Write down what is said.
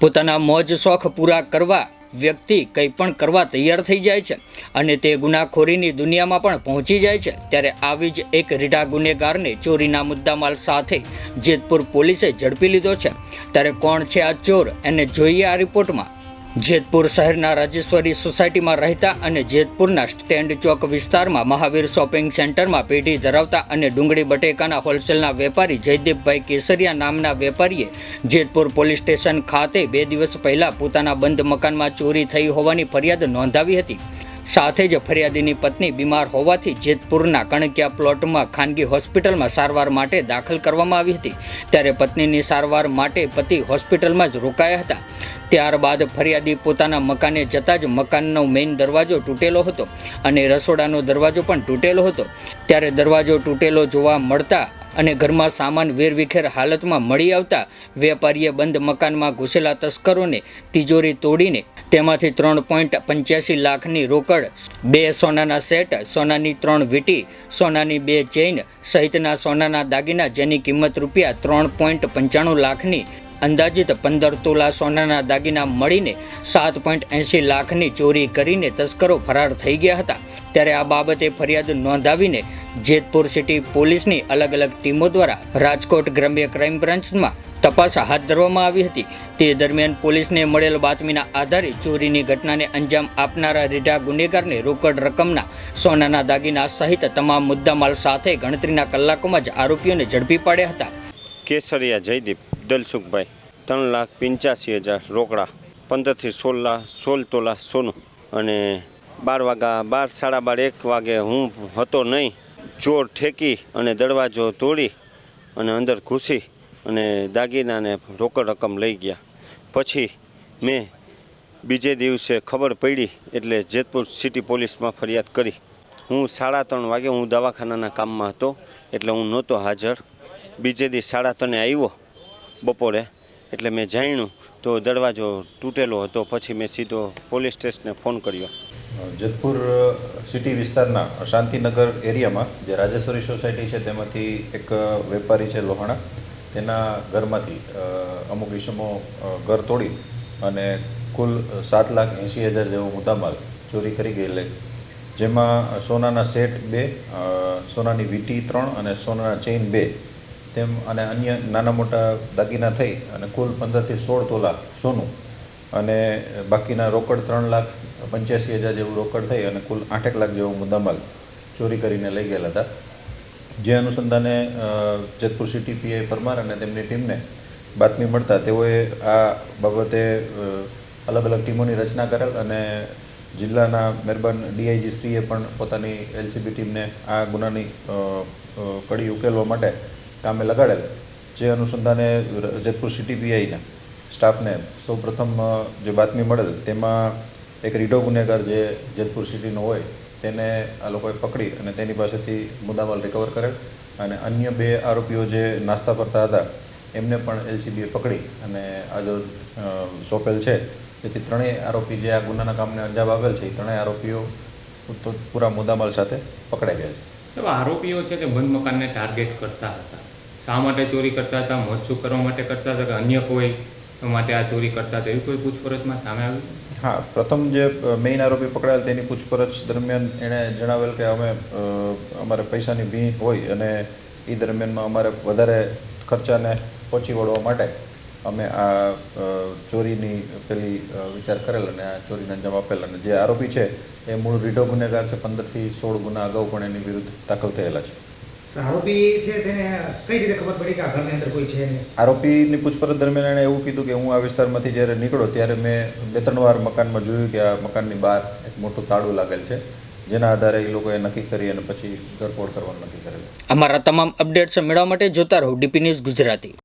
પોતાના મોજ શોખ પૂરા કરવા વ્યક્તિ કંઈ પણ કરવા તૈયાર થઈ જાય છે અને તે ગુનાખોરીની દુનિયામાં પણ પહોંચી જાય છે, ત્યારે આવી જ એક રીઢા ગુનેગારને ચોરીના મુદ્દામાલ સાથે જેતપુર પોલીસે ઝડપી લીધો છે. ત્યારે કોણ છે આ ચોર એને જોઈએ આ રિપોર્ટમાં. જેતપુર શહેરના રાજેશ્વરી સોસાયટીમાં રહેતા અને જેતપુરના સ્ટેન્ડ ચોક વિસ્તારમાં મહાવીર શોપિંગ સેન્ટરમાં પેઢી ધરાવતા અને ડુંગળી બટેકાના હોલસેલના વેપારી જયદીપભાઈ કેસરિયા નામના વેપારીએ જેતપુર પોલીસ સ્ટેશન ખાતે બે દિવસ પહેલા પોતાના બંધ મકાનમાં ચોરી થઈ હોવાની ફરિયાદ નોંધાવી હતી. સાથે જ ફરિયાદીની પત્ની બીમાર હોવાથી જેતપુરના કણકિયા પ્લોટમાં ખાનગી હોસ્પિટલમાં સારવાર માટે દાખલ કરવામાં આવી હતી. ત્યારે પત્નીની સારવાર માટે પતિ હોસ્પિટલમાં જ રોકાયા હતા. ત્યારબાદ ફરિયાદી પોતાના મકાને જતાં જ મકાનનો મેઇન દરવાજો તૂટેલો હતો અને રસોડાનો દરવાજો પણ તૂટેલો હતો. ત્યારે દરવાજો તૂટેલો જોવા મળતા અને ઘરમાં સામાન વેરવિખેર હાલતમાં મળી આવતા વેપારીએ બંધ મકાનમાં ઘૂસેલા તસ્કરોને તિજોરી તોડીને તેમાંથી ત્રણ પોઈન્ટ પંચ્યાસી લાખની રોકડ, બે સોનાના સેટ, સોનાની ત્રણ વીંટી, સોનાની બે ચેઇન સહિતના સોનાના દાગીના જેની કિંમત રૂપિયા ત્રણ પોઈન્ટ પંચાણું લાખની અંદાજિત પંદર તોલા સોનાના દાગીના મળીને સાત પોઈન્ટ એંસી લાખની ચોરી કરીને તસ્કરો ફરાર થઈ ગયા હતા. ત્યારે આ બાબતે ફરિયાદ નોંધાવીને જેતપુર સિટી પોલીસની અલગ અલગ ટીમો દ્વારા રાજકોટ ગ્રામ્ય ક્રાઇમ બ્રાન્ચમાં તપાસ હાથ ધરવામાં આવી હતી. તે દરમિયાન પોલીસને મળેલ બાતમીના આધારે ચોરીની ઘટનાને અંજામ આપનારા રીઢા ગુનેગારને રોકડ રકમના સોનાના દાગીના સહિત તમામ મુદ્દામાલ સાથે ગણતરીના કલાકોમાં જ આરોપીઓને ઝડપી પાડ્યા હતા. કેસરિયા જયદીપ. દલસુખભાઈ, ત્રણ લાખ પંચ્યાસી હજાર રોકડા, પંદરથી સોળ લાખ સોળ તોલા સોનું અને બાર વાગા બાર, સાડા બાર, એક વાગે હું હતો નહીં. ચોર ઠેકી અને દરવાજો તોડી અને અંદર ઘૂસી અને દાગીનાને રોકડ રકમ લઈ ગયા. પછી મેં બીજે દિવસે ખબર પડી એટલે જેતપુર સિટી પોલીસમાં ફરિયાદ કરી. હું સાડા ત્રણ વાગે હું દવાખાનાના કામમાં હતો એટલે હું નહોતો હાજર. બીજે દી સાડા ત્રણે આવ્યો. બપોરે. એટલે મેં જાણ્યું, તો દરવાજો તૂટેલો હતો. પછી મેં સીધો પોલીસ સ્ટેશને ફોન કર્યો. જેતપુર સિટી વિસ્તારના શાંતિનગર એરિયામાં, જે રાજેશ્વરી સોસાયટી છે, તેમાંથી એક વેપારી છે લોહાણા. તેના ઘરમાંથી અમુક વિષમો ઘર તોડી અને કુલ સાત લાખ એંશી હજાર જેવો મુદ્દામાલ ચોરી કરી ગયેલી. જેમાં સોનાના સેટ બે સોનાની વીટી ત્રણ અને સોનાના ચેઇન બે. તેમ અને અન્ય નાના મોટા દાગીના થઈ અને કુલ પંદરથી સોળ તોલા સોનું અને બાકીના રોકડ ત્રણ લાખ પંચ્યાસી હજાર જેવું રોકડ થઈ અને કુલ આઠેક લાખ જેવો મુદ્દામાલ ચોરી કરીને લઈ ગયેલા હતા. જે અનુસંધાને જેતપુર સિટી પીઆઈ પરમાર અને તેમની ટીમને બાતમી મળતા તેઓએ આ બાબતે અલગ અલગ ટીમોની રચના કરેલ અને જિલ્લાના મહેરબાન ડીઆઈજી શ્રીએ પણ પોતાની એલસીબી ટીમને આ ગુનાની કડી ઉકેલવા માટે કામે લગાડેલ. જે અનુસંધાને જેતપુર સિટી પીઆઈના સ્ટાફને સૌ પ્રથમ જે બાતમી મળેલ, તેમાં એક રીઢો ગુનેગાર જે જેતપુર સિટીનો હોય, તેને આ લોકોએ પકડી અને તેની પાસેથી મુદ્દામાલ રિકવર કરેલ અને અન્ય બે આરોપીઓ જે નાસ્તા કરતા હતા, એમને પણ એલસીબીએ પકડી અને આજે સોંપેલ છે. જેથી ત્રણેય આરોપી જે આ ગુનાના કામને અંજામ આપેલ છે, એ ત્રણેય આરોપીઓ પૂરા મુદ્દામાલ સાથે પકડાઈ ગયા છે. એવા આરોપીઓ છે કે બંધ મકાનને ટાર્ગેટ કરતા હતા. શા માટે ચોરી કરતા હતા? મોજસૂક કરવા માટે કરતા હતા કે અન્ય કોઈ માટે આ ચોરી કરતા હતા? એવી કોઈ પૂછપરછમાં સામે આવ્યું હા, પ્રથમ જે મેઇન આરોપી પકડાયેલ તેની પૂછપરછ દરમિયાન એણે જણાવેલ કે અમે અમારે પૈસાની ભીંત હોય અને એ દરમિયાનમાં અમારે વધારે ખર્ચાને પહોંચી વળવા માટે અમે આ ચોરીની પેલી વિચાર કરેલ અને આ ચોરીને અંજામ આપેલ અને જે આરોપી છે એ મૂળ રીઢો ગુનેગાર છે પંદરથી સોળ ગુના અગાઉ પણ એની વિરુદ્ધ દાખલ થયેલા છે. આરોપી છે તેને કઈ રીતે ખબર પડી કે આ ઘરની અંદર કોઈ છે આરોપીની પૂછપરછ દરમિયાન એણે એવું કીધું કે હું આ વિસ્તારમાંથી જ્યારે નીકળો ત્યારે મેં બે ત્રણ વાર મકાનમાં જોયું કે આ મકાનની બહાર એક મોટું તાળું લાગેલ છે જેના આધારે એ લોકોએ નક્કી કરી અને પછી ધરપોડ કરવાનું નક્કી કરેલું. અમારા તમામ અપડેટ્સ મેળવવા માટે જોતા રહો ડીપી ન્યૂઝ ગુજરાતી.